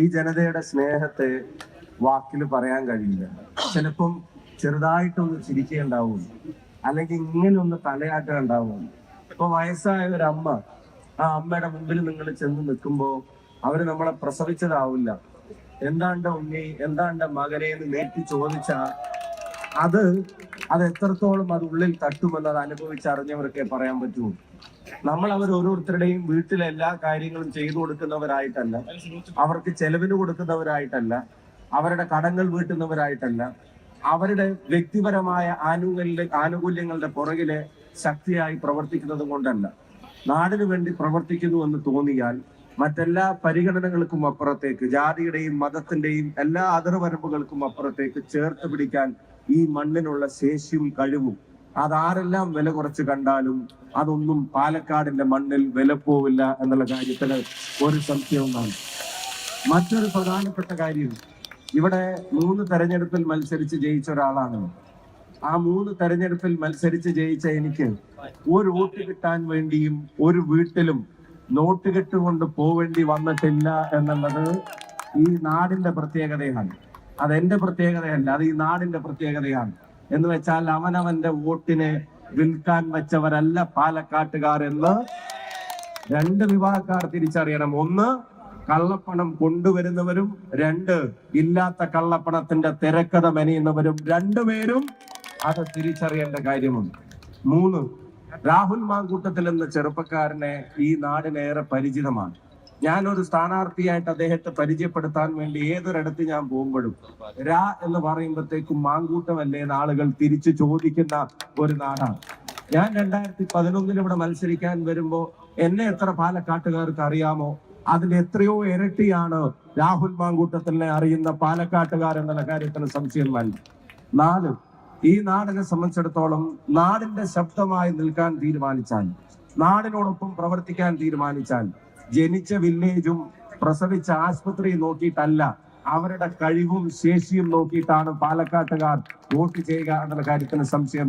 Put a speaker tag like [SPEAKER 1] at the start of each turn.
[SPEAKER 1] ഈ ജനതയുടെ സ്നേഹത്തെ വാക്കിൽ പറയാൻ കഴിയില്ല. ചിലപ്പം ചെറുതായിട്ടൊന്ന് ചിരിക്കുകയുണ്ടാവും അല്ലെങ്കിൽ ഇങ്ങനെ ഒന്ന് തലയാട്ടം ഉണ്ടാവും ഇപ്പൊ വയസ്സായ ഒരു അമ്മ ആ അമ്മയുടെ മുമ്പിൽ നിങ്ങൾ ചെന്ന് നിൽക്കുമ്പോൾ അവർ നമ്മളെ പ്രസവിച്ചതാവില്ല. എന്താണ്ട് ഉണ്ണി എന്താണ്ട് മകനെ എന്ന് നേരിട്ട് ചോദിച്ച അത് അത് എത്രത്തോളം അത് ഉള്ളിൽ തട്ടുമെന്ന് അത് അനുഭവിച്ചറിഞ്ഞവർക്കേ പറയാൻ പറ്റൂ നമ്മൾ അവർ ഓരോരുത്തരുടെയും വീട്ടിലെ എല്ലാ കാര്യങ്ങളും ചെയ്തു കൊടുക്കുന്നവരായിട്ടല്ല. അവർക്ക് ചെലവിന് കൊടുക്കുന്നവരായിട്ടല്ല. അവരുടെ കടങ്ങൾ വീട്ടുന്നവരായിട്ടല്ല. അവരുടെ വ്യക്തിപരമായ ആനുകൂല്യ ആനുകൂല്യങ്ങളുടെ പുറകിലെ ശക്തിയായി പ്രവർത്തിക്കുന്നത് കൊണ്ടല്ല. നാടിനു വേണ്ടി പ്രവർത്തിക്കുന്നു എന്ന് തോന്നിയാൽ മറ്റെല്ലാ പരിഗണനകൾക്കും അപ്പുറത്തേക്ക് ജാതിയുടെയും മതത്തിന്റെയും എല്ലാ അതിർവരമ്പുകൾക്കും അപ്പുറത്തേക്ക് ചേർത്ത് പിടിക്കാൻ ഈ മണ്ണിനുള്ള ശേഷിയും കഴിവും. അതാരെല്ലാം വില കുറച്ച് കണ്ടാലും അതൊന്നും പാലക്കാടിന്റെ മണ്ണിൽ വില പോവില്ല എന്നുള്ള കാര്യത്തിന് ഒരു സംശയവുമാണ് മറ്റൊരു പ്രധാനപ്പെട്ട കാര്യം ഇവിടെ മൂന്ന് തെരഞ്ഞെടുപ്പിൽ മത്സരിച്ച് ജയിച്ച ഒരാളാണ്. ആ മൂന്ന് തെരഞ്ഞെടുപ്പിൽ മത്സരിച്ച് ജയിച്ച എനിക്ക് ഒരു വോട്ട് കിട്ടാൻ വേണ്ടിയും ഒരു വീട്ടിലും നോട്ട് കെട്ടുകൊണ്ട് പോവേണ്ടി വന്നിട്ടില്ല എന്നുള്ളത് ഈ നാടിന്റെ പ്രത്യേകതയാണ്. അതെന്റെ പ്രത്യേകതയല്ല അത് ഈ നാടിന്റെ പ്രത്യേകതയാണ്. എന്ന് വെച്ചാൽ അവനവന്റെ വോട്ടിനെ വിൽക്കാൻ വെച്ചവരല്ല പാലക്കാട്ടുകാർ എന്ന് രണ്ട് വിഭാഗക്കാർ തിരിച്ചറിയണം. ഒന്ന് കള്ളപ്പണം കൊണ്ടുവരുന്നവരും രണ്ട് ഇല്ലാത്ത കള്ളപ്പണത്തിന്റെ തിരക്കഥ മെനയുന്നവരും രണ്ടുപേരും അത് തിരിച്ചറിയേണ്ട കാര്യമുണ്ട്. മൂന്ന് രാഹുൽ മാങ്കൂട്ടത്തിൽ എന്ന ചെറുപ്പക്കാരനെ ഈ നാടിനേറെ പരിചിതമാണ്. ഞാനൊരു സ്ഥാനാർത്ഥിയായിട്ട് അദ്ദേഹത്തെ പരിചയപ്പെടുത്താൻ വേണ്ടി ഏതൊരിടത്ത് ഞാൻ പോകുമ്പോഴും രാ എന്ന് പറയുമ്പോഴത്തേക്കും മാങ്കൂട്ടമല്ലേ എന്ന് ആളുകൾ തിരിച്ചു ചോദിക്കുന്ന ഒരു നാടാണ്. ഞാൻ രണ്ടായിരത്തി പതിനൊന്നിൽ ഇവിടെ മത്സരിക്കാൻ വരുമ്പോ എന്നെ എത്ര പാലക്കാട്ടുകാർക്ക് അറിയാമോ? അതിൽ എത്രയോ ഇരട്ടിയാണ് രാഹുൽ മാങ്കൂട്ടത്തിനെ അറിയുന്ന പാലക്കാട്ടുകാർ എന്നുള്ള കാര്യത്തിന് സംശയം വേണ്ട നാല് ഈ നാടിനെ സംബന്ധിച്ചിടത്തോളം നാടിന്റെ ശബ്ദമായി നിൽക്കാൻ തീരുമാനിച്ചാൽ നാടിനോടൊപ്പം പ്രവർത്തിക്കാൻ തീരുമാനിച്ചാൽ ജനിച്ച വില്ലേജും പ്രസവിച്ച ആശുപത്രിയും നോക്കിയിട്ടല്ല അവരുടെ കഴിവും ശേഷിയും നോക്കിയിട്ടാണ് പാലക്കാട്ടുകാർ വോട്ട് ചെയ്യുക എന്നുള്ള കാര്യത്തിന് സംശയം